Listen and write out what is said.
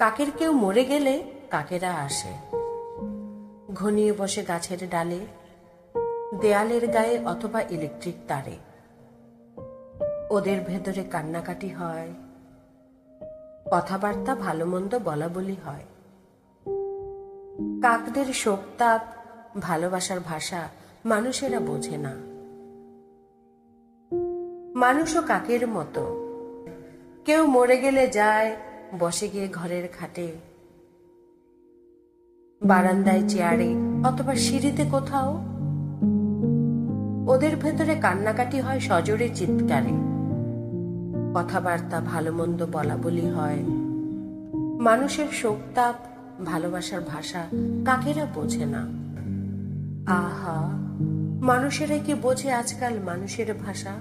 কাকের কেউ মরে গেলে কাকেরা আসে। ঘনিয়ে বসে গাছের ডালে, দেয়ালের গায়ে অথবা ইলেকট্রিক তারে। ওদের ভেতরে কান্নাকাটি হয়, কথাবার্তা ভালো মন্দ বলা বলি হয়। কাকদের শোকতাপ, ভালোবাসার ভাষা মানুষেরা বোঝে না। মানুষও কাকের মতো। কেউ মরে গেলে যায় বসে গিয়ে ঘরের খাটে, বারান্দায় চেয়ারে, অথবা সিঁড়িতে কোথাও। ওদের ভেতরে কান্নাকাটি হয় সজোরে চিৎকারে। কথাবার্তা ভালো মন্দ বলা বলি হয়। মানুষের শোকতাপ, ভালোবাসার ভাষা কাকেরা বোঝে না। আহা, মানুষেরা কি বোঝে আজকাল মানুষের ভাষা?